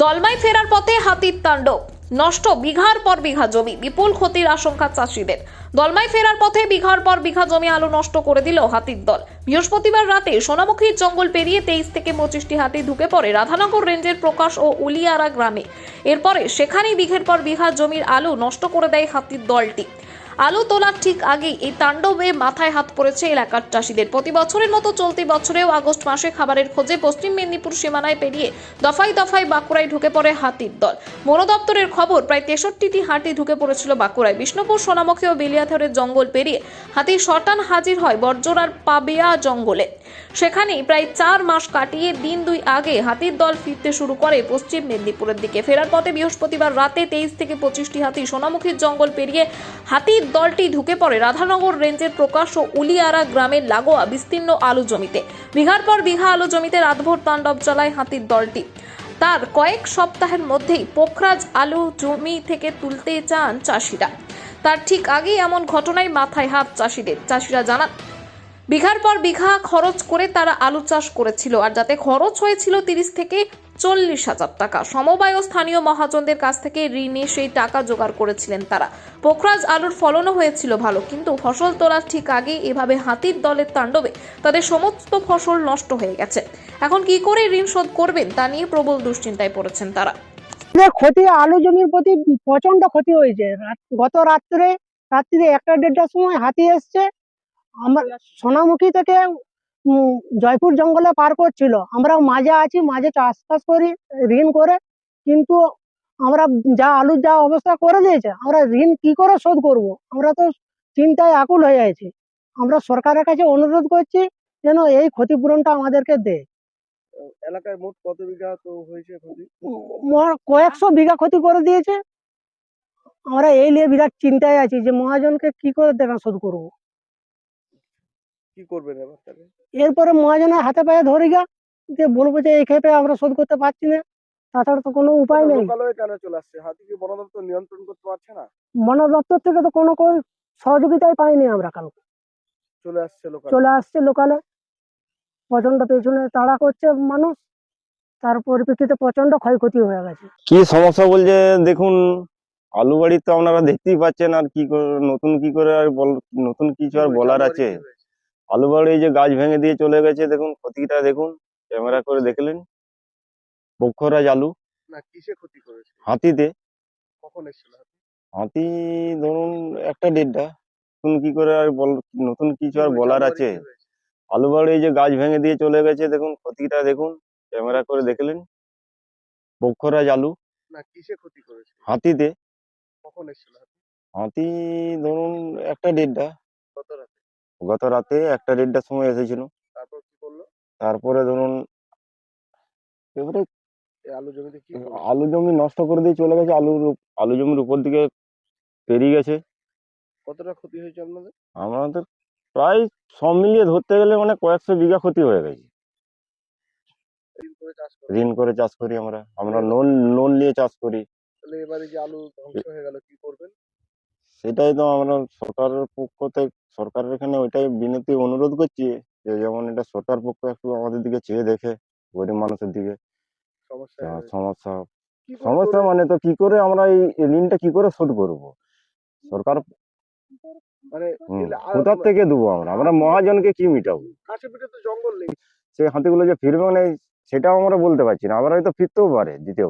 দলমাই ফেরার পথে হাতির তাণ্ডব। নষ্ট বিঘার পর বিঘা জমি, বিপুল ক্ষতির আশঙ্কা চাষিদের। দলমাই ফেরার পথে বিঘার পর বিঘা জমি আলু নষ্ট করে দিল হাতির দল। বৃহস্পতিবার রাতে সোনামুখীর জঙ্গল পেরিয়ে তেইশ থেকে পঁচিশটি হাতি ঢুকে পড়ে রাধানগর রেঞ্জের প্রকাশ ও উলিয়ারা গ্রামে। এরপরে সেখানেই বিঘের পর বিঘা জমির আলু নষ্ট করে দেয় হাতির দলটি। আলু তোলার ঠিক আগেই এই তাণ্ডবে মাথায় হাত পড়েছে এলাকার চাষিদের। প্রতি বছরের মতো চলতি বছরেও আগস্ট মাসে খাবারের খোঁজে পশ্চিম মেদিনীপুর সীমানায় পেরিয়ে দফায় দফায় বাঁকুড়ায় ঢুকে পড়ে হাতির দল। বন দপ্তরের খবর, প্রায় তেষট্টিটি হাতি ঢুকে পড়েছিল বাঁকুড়ায়। বিষ্ণুপুর, সোনামুখী ও বেলিয়াথরের জঙ্গল পেরিয়ে হাতি শটান হাজির হয় বর্জরার পাবেয়া জঙ্গলে। সেখানেই প্রায় চার মাস কাটিয়ে দিন দুই আগে হাতির দল ফিরতে শুরু করে পশ্চিম মেদিনীপুরের দিকে। ফেরার পথে বৃহস্পতিবার রাতে তেইশ থেকে পঁচিশটি হাতি সোনামুখীর জঙ্গল পেরিয়ে হাতির দলটি ঢুকে পড়ে রাধানগর রেঞ্জের প্রকাশ ও উলিয়ারা গ্রামের লাগোয়া বিস্তীর্ণ আলু জমিতে। বিঘার পর বিঘা আলু জমিতে রাতভর তাণ্ডব চালায় হাতির দলটি। তার কয়েক সপ্তাহের মধ্যেই পোখরাজ আলু জমি থেকে তুলতে চান চাষিরা। তার ঠিক আগেই এমন ঘটনায় মাথায় হাত চাষিদের। চাষিরা জানান বিঘার পর বিঘা খরচ করে তারা আলু চাষ করেছিল, আর যাতে খরচ হয়েছিল তিরিশ থেকে চল্লিশ হাজার টাকা। সমবায় ও স্থানীয় মহাজনদের কাছ থেকে ঋণে সেই টাকা জোগাড় করেছিলেন তারা। পোখরাজ আলুর ফলনও হয়েছিল ভালো, কিন্তু ফসল তোলার ঠিক আগে এভাবে হাতির দলের তাণ্ডবে তাদের সমস্ত ফসল নষ্ট হয়ে গেছে। এখন কি করে ঋণ শোধ করবেন তা নিয়ে প্রবল দুশ্চিন্তায় পড়েছেন তারা। ক্ষতি, আলু জমির প্রতি প্রচণ্ড ক্ষতি হয়েছে। গত রাত্রে, রাত্রিরে একটা দেড়টার সময় হাতি এসছে আমরা সোনামুখী থেকে জয়পুর জঙ্গলে পার করছিল। আমরা মাঝে আছি মাঝে চাষবাস করি ঋণ করে কিন্তু আমরা যা আলুর যা অবস্থা করে দিয়েছে আমরা ঋণ কি করে শোধ করব? আমরা তো চিন্তায় আকুল হয়ে আছি। আমরা সরকারের কাছে অনুরোধ করছি যেন এই ক্ষতিপূরণটা আমাদেরকে দেয় এলাকায় মোট কত বিঘা তো হয়েছে ক্ষতি? কয়েকশো বিঘা ক্ষতি করে দিয়েছে। আমরা এই নিয়ে বিরাট চিন্তায় আছি যে মহাজনকে কি করে দেখা শোধ করব? কি করবেন এবার তাহলে? এরপরে মহাজনের হাতে পায়ে ধরে গা যে বলব যে এই ক্ষেপে আমরা শোধ করতে পারছি না তাছাড়া তো কোনো উপায় নেই। লোকালয়ে কেন চলে আসছে? হাতি কি বন দপ্তর নিয়ন্ত্রণ করতে পারছে না? বন দপ্তর থেকে তো কোনো কোনো সহযোগিতাই পাইনি আমরা কালকে চলে আসছে লোকাল চলে আসছে লোকালে প্রচণ্ড পেছনে তাড়া করছে মানুষ। তার পরিপ্রেক্ষিতে প্রচণ্ড ক্ষয়ক্ষতি হয়ে গেছে। কি সমস্যা বলছে? দেখুন আলু বাড়ি তো আপনারা দেখতেই পাচ্ছেন আর কি করে নতুন কি করে আর বল নতুন কিছু আর বলার আছে। আলু বাড়ি এই যে গাছ ভেঙে দিয়ে চলে গেছে দেখুন ক্ষতিটা দেখুন ক্যামেরা করে দেখলেন। পক্ষরাজ আলু। না কিসে ক্ষতি করেছে? হাতিতে। কখন এসেছিল হাতি? ধরুন একটা দেড়টা। নতুন কি করে আর বল নতুন কিছু আর বলার আছে? আলু বাড়ি কি হয়েছে? আলু বাড়ি এই যে গাছ ভেঙে দিয়ে চলে গেছে দেখুন ক্ষতিটা দেখুন ক্যামেরা করে দেখলেন। পক্ষরাজ আলু। না কিসে ক্ষতি করেছে? হাতিতে। কখন এসেছিল হাতি? হাতি ধরুন একটা দেড়টা। কত রাতে? গত রাতে একটা দেড়টার সময় এসেছিল। তারপর কি করল? তারপরে ধরুন এবারে আলু জমিতে কি করল? আলু জমি নষ্ট করে দিয়ে চলে গেছে। আলুর উপ- আলু জমির উপর দিকে পেরিয়ে গেছে। কতটা ক্ষতি হয়েছে আপনাদের? আমাদের প্রায় সব মিলিয়ে ধরতে গেলে মানে কয়েকশো বিঘা ক্ষতি হয়ে গেছে। ঋণ করে চাষ করে ঋণ করে চাষ করি আমরা। আমরা লোন লোন নিয়ে চাষ করি। তাহলে এবারে যে আলু ধ্বংস হয়ে গেল কি করবেন? সেটাই তো আমরা সরকারের পক্ষ থেকে সরকারের এখানে ওইটাই বিনতি অনুরোধ করছি যে যেমন এটা সরকার পক্ষ একটু আমাদের দিকে চেয়ে দেখে গরিব মানুষের দিকে। সমস্যা সমস্যা সমস্যা মানে তো কি করে আমরা এই ঋণটা কি করে শোধ করব? সরকার মানে কোথার থেকে দেবো আমরা? আমরা মহাজনকে কি মিটাবো? সেই হাতিগুলো যে ফিরবে মানে সেটাও আমরা বলতে পারছি না। আবার হয়তো ফিরতেও পারে দ্বিতীয়